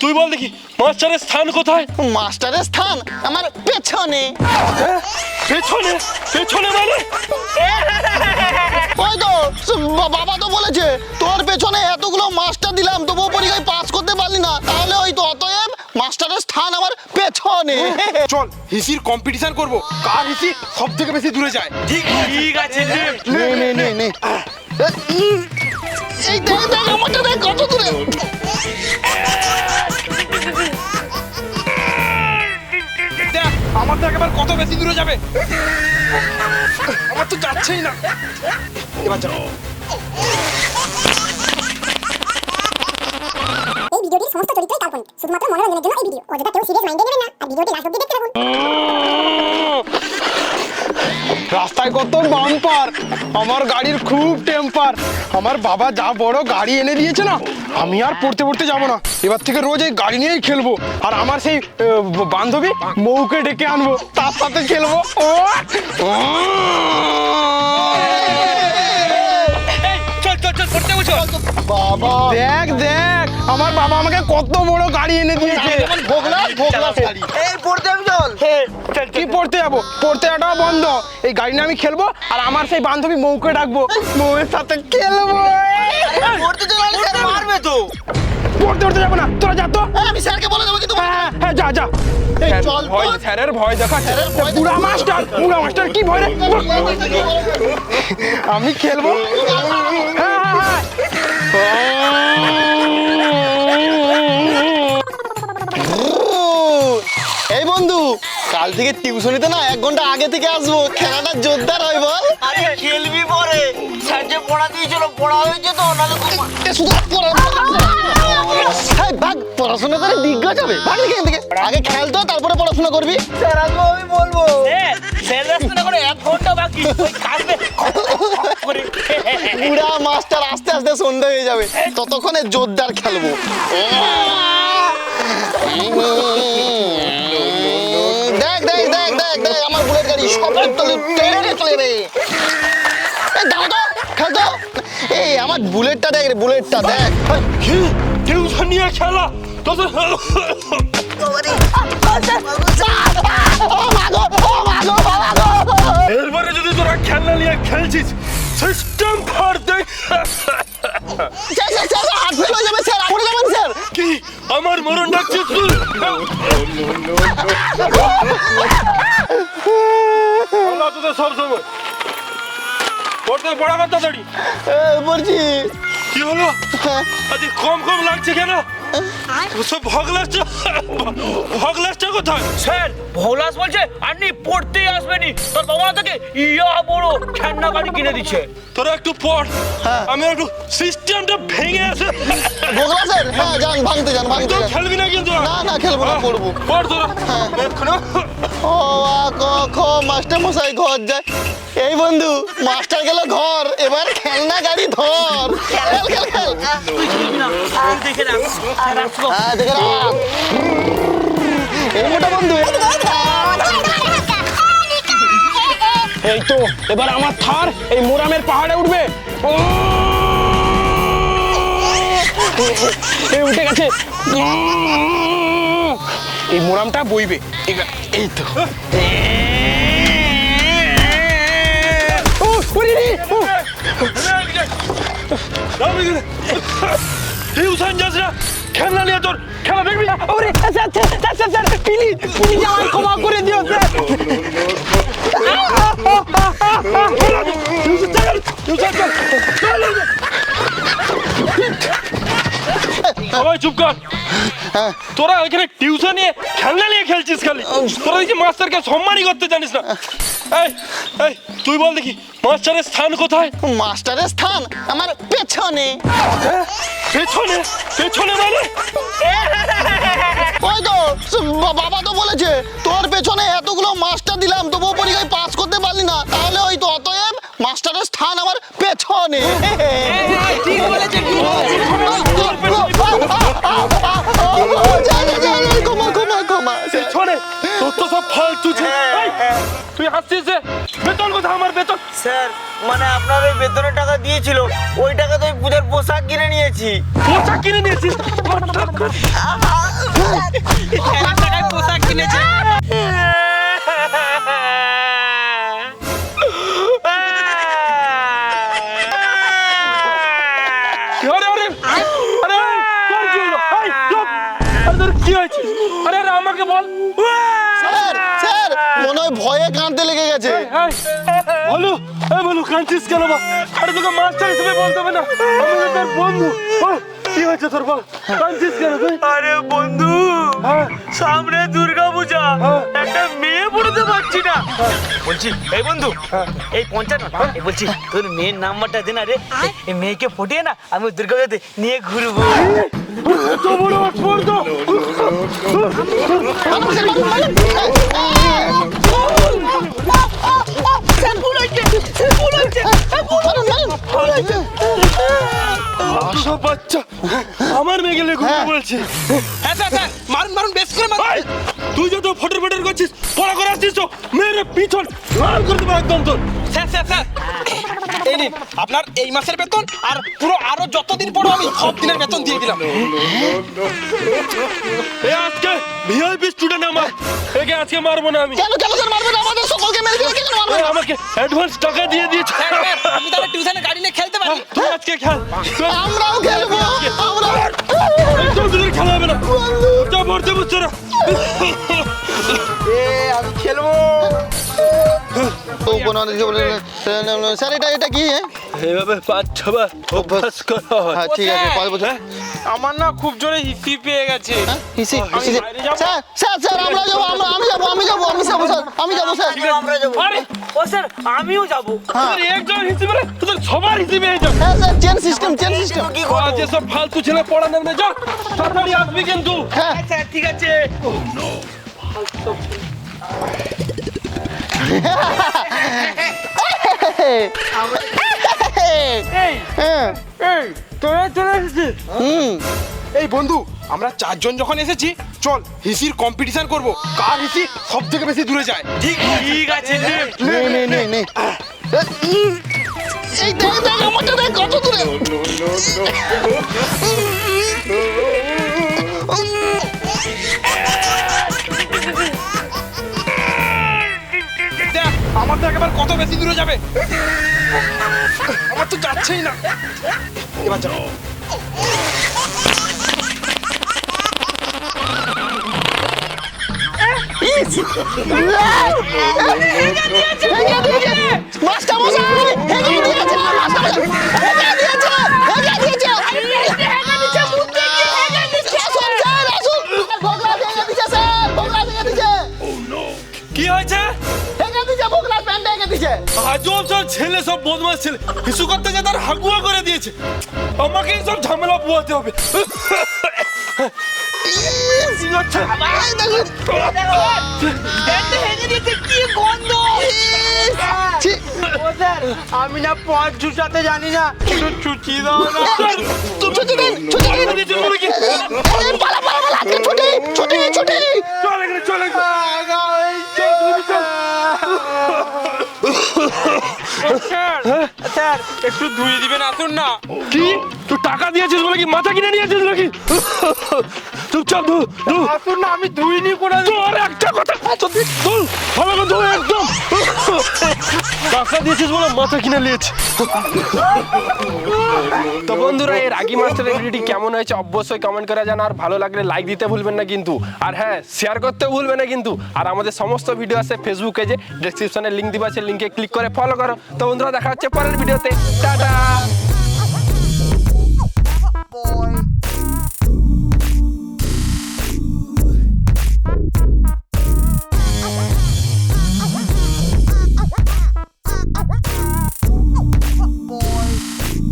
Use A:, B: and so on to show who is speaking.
A: তুই বল দেখি মাস্টারের স্থান কোথায়?
B: মাস্টারের স্থান আমার পেছনে।
A: পেছনে? পেছনে মানে?
B: ওই তো বাবা তো বলেছে তোর পেছনে এতগুলো মাস্টার দিলাম তবুও পরীক্ষায় পাস করতে পারলি না। তাহলে ওই তো অতএব মাস্টারের স্থান আমার পেছনে।
C: চল হিসির কম্পিটিশন করব। কার হিসি সব থেকে বেশি দূরে যায়?
A: ঠিক ঠিক আছে নে।
B: নে নে নে নে। এই দেখ দেখ আমারটা দেখ কত দূরে।
C: আমার তো একেবারে কত বেশি দূরে যাবে? আমার তো যাচ্ছেই না। এবার যাও।
D: এই ভিডিওটির সমস্ত চরিত্রই কাল্পনিক। শুধুমাত্র মনোরঞ্জনের জন্য এই ভিডিও। অযথা কেউ সিরিয়াস মাইন্ডে নেবেন না, আর ভিডিওটি লাস্ট অব্দি দেখতে থাকুন।
C: রাস্তায় কত বাম্পার। আমার গাড়ির খুব টেম্পার। আমার বাবা যা বড় গাড়ি এনে দিয়েছে না, আমি আর পড়তে পড়তে যাব না। এবার থেকে রোজ এই গাড়ি নিয়েই খেলব। আর আমার সেই বান্ধবী মৌকে ডেকে আনব, তার সাথে খেলব। ও!
B: বাবা।
C: দেখ দেখ আমার বাবা আমাকে কত বড় গাড়ি এনে দিয়েছে।
B: ভোগলা ভোগলা শাড়ি
A: এই পড়তে আমি চল চল
C: কি পড়তে যাব? পড়তে যাওয়াটা বন্ধ। এই গাড়ি নিয়ে আমি খেলব আর আমার সেই বান্ধবী মৌকে ডাকবো। মৌয়ের সাথে খেলব।
B: পড়তে চলে মারবে তো।
C: পড়তে পড়তে যাব না। তোরা যা তো।
B: হ্যাঁ, আমি স্যারকে বলে দেবো কিন্তু
C: হ্যাঁ হ্যাঁ যা যা। ভয় স্যারের ভয়
B: স্যারের
C: বুড়া মাস্টার বুড়া মাস্টার কি ভয় রে? আমি খেলব। হ্যাঁ
B: এই বন্ধু কাল থেকে টিউশনিতে না এক ঘণ্টা আগে থেকে আসব। খেলাটা জোরদার হয় বল।
E: আরে খেলবি পরে। স্যার যে পড়া দিয়েছিল পড়া হয়েছে তো নাহলে তো
B: শুধু পড়া- ভাগ পড়াশোনা করে দিগ্গজ হবে ভাগ এখান থেকে আগে খেলতো তারপরে পড়াশোনা করবি।
E: স্যার আমি বলব। স্যার রাস্তা করে এক ঘণ্টা বাকি। ওই করে
B: মাস্টার আস্তে আস্তে সন্ধ্যা হয়ে যাবে। ততক্ষণে জোরদার খেলব। দেখ দেখ দেখ দেখ দেখ আমার বুলেট গাড়ি সব তলে টেনে চলে এই দাও তো খেল তো। এই আমার বুলেটটা দেখ রে বুলেটটা দেখ।
A: টিউশন নিয়ে খেলা? তোদের এরপরে যদি তোরা খেলনা নিয়ে খেলছিস সিস্টেম ফার দেখ
B: স্যার স্যার স্যার হাত ফেল হয়ে যাবে স্যার পড়ে যাবেন স্যার।
A: কি? আমার মরণ ডাকছিস তুই আল্লাহ তোদের সব সময়। পড়তে পড়াবার তাড়াতাড়ি
B: এ, বলছি।
A: কি হলো? আজ কম কম লাগছে কেন?
E: স্যার ভোলাস বলছে পড়তেই আসবেনি তোর বাবা না ইয়া বড় ঠান্ডা গাড়ি কিনে দিচ্ছে।
A: তোরা একটু পড়। আমি একটু সিস্টেমটা ভেঙে আছে।
B: ভোগলা স্যার হ্যাঁ যান ভাঙতে যান ভাঙতে যান।
A: খেলবি না কিন্তু
B: না না খেলব না পড়ব।
A: পড় তোরা। এক্ষুনি।
B: ও আ, ক খ মাস্টার মশাই ঘর যায়। এই বন্ধু মাস্টার গেল ঘর এবার খেলনা গাড়ি ধর। খেল খেল খেল
E: দেখে রাখ।
B: হ্যাঁ দেখে রাখ এই মোটা বন্ধু
C: এই তো এবার আমার থার এই মোরামের পাহাড়ে উঠবে ও! উঠে গেছে এই মোরামটা বইবে এই তো ও,
A: খেলনা নিয়ে তোর খেলা দেখবি?
C: ওরে, sir, sir, sir, sir, please, please আমায় ক্ষমা করে দিও, স্যার।
A: টিউশন চল চল সবাই চুপ কর। তোরা ওইখানে টিউশন নিয়ে খেলনা নিয়ে খেলছিস খালি। তোরা দেখছি মাস্টারকে সম্মানই করতে জানিস না। এই এই তুই বল দেখি মাস্টারের স্থান কোথায়?
B: মাস্টারের স্থান আমার পেছনে।
A: পেছনে? পেছনে মানে?
B: ওই তো বাবা তো বলেছে তোর পেছনে এতগুলো মাস্টার দিলাম তবুও পরীক্ষায় পাস করতে পারলি না। তাহলে ওই তো অতএব মাস্টারের স্থান আমার পেছনে।
E: ঠিক বলেছে স্যার মানে আপনার ওই বেতনের টাকা দিয়েছিল ওই টাকা তো পূজার পোশাক কিনে নিয়েছি।
A: পোশাক কিনে নিয়েছিস?
B: ভয়ে কাঁদতে লেগে গেছে।
A: বলো বলু এই বলু কাঁদছিস কেন বা? আরে তোকে মাস্টার হিসেবে বলতে হবে না। আমি তো তোর বন্ধু। কি হয়েছে তোর বল? কাঁদছিস কেন তুই?
E: আরে বন্ধু
A: হ্যাঁ।
E: সামনে দুর্গা পূজা
A: হ্যাঁ।
E: একটা মেয়ে পড়তে পারছি না। বলছি এই বন্ধু এই পঞ্চান্ন বলছি তোর মেয়ের নাম্বারটা দে না রে। এই মেয়েকে ফুটিয়ে না আমি দুর্গা পূজাতে নিয়ে ঘুরবো।
A: এত বড় স্পর্ধ বাচ্চা আমার মেয়ে গেলে ঘুরতে বলছে
C: হ্যাঁ স্যার স্যার মারুন মারুন বেশ করে মারুন।
A: তুই যত ফটর ফটর করছিস পড়া করে আসছিস তো মেয়ের পিছন লাল করে দেবো একদম তোর।
C: Sir sir sir. এই নিন আপনার এই মাসের বেতন আর পুরো আরও যতদিন পড়ো আমি সব দিনের বেতন দিয়ে দিলাম।
A: এ আজকে ভিআইপি স্টুডেন্ট আমার। একে আজকে মারবো না আমি।
B: কেন কেন স্যার মারবেন? আমাদের সকলকে মেরে দিলে কেন মারবেন?
A: আমাকে অ্যাডভান্স টাকা দিয়ে দিয়েছে।
C: আমি তাহলে টিউশনে গাড়ি নিয়ে খেলতে পারি।
A: তুই আজকে খেল।
B: আমরাও খেলব আমরা
A: একদম তোদের খেলা হবে না। যা পড়তে বুঝছ না
B: স্যার এটা এটা কি হ্যাঁ?
A: এইভাবে পাঁচ ছবার অভ্যাস করা হয়।
B: হ্যাঁ ঠিক আছে কয় বছর।
C: আমার না খুব জোরে হিসি পেয়ে গেছে।
B: হ্যাঁ? হিসি
A: আমি যাব?
B: স্যার স্যার স্যার আমরা যাব আমরা আমি যাব আমি যাব আমি যাব স্যার আমি যাব স্যার।
E: আমরা যাব
A: আরে
E: ও স্যার আমিও যাব।
B: হ্যাঁ।
A: একজন হিসেবে না তোদের সবার হিসেবে এই যা
B: হ্যাঁ sir chain system chain system
E: কি
A: আজ সব ফালতু ছেলে পড়া নেবে তাড়াতাড়ি আসবি কিন্তু।
B: হ্যাঁ
E: স্যার ঠিক আছে।
B: হ্যাঁ।
A: এই তোরা চলে এসেছিস?
B: হুম।
C: এই বন্ধু আমরা চারজন যখন এসেছি চল হিসির কম্পিটিশন করব। কার হিসি সব থেকে বেশি দূরে যায়?
E: ঠিক ঠিক আছে নে।
B: নে নে নে এই দেখ দেখ কত দূরে।
C: তো বেশি দূরে যাবে? আমার তো যাচ্ছেই না। এবার যাও।
B: মাস্টার মশাই হেগে দিয়েছে মাস্টার হেগে দিয়েছে হেগে দিয়েছে।
A: আজব সব ছেলে সব বদমাস ছেলে। কিছু করতে গিয়ে তার হাগুয়া করে দিয়েছে। আমাকে সব ঝামেলা পোয়াতে হবে।
C: আমি না পথ চুচাতে জানি না একটু চুচি দাও না।
B: ছুটি ছুটি ছুটি
C: স্যার। একটু ধুয়ে দিবেন আসুন না।
A: কি? তুই টাকা দিয়েছিস বলে কি মাথা কিনে নিয়েছিস নাকি? চুপচাপ ধু ধু।
C: আসুন না আমি ধুইনি কোনো
A: তোর একটা কথা ধু ভালো করে ধু একদম। টাকা দিয়েছিস বলে মাথা কিনে নিয়েছি। তো বন্ধুরা এই রাগি মাস্টারের ভিডিওটি কেমন হয়েছে অবশ্যই কমেন্ট করে জানা আর ভালো লাগলে লাইক দিতে ভুলবেন না কিন্তু। আর হ্যাঁ শেয়ার করতে ভুলবেন না কিন্তু। আর আমাদের সমস্ত ভিডিও আছে ফেসবুকে যে ডেসক্রিপশনে লিঙ্ক দিবা আছে লিঙ্কে ক্লিক করে ফলো করো। তো বন্ধুরা, দেখা হচ্ছে পরের ভিডিওতে টাটা!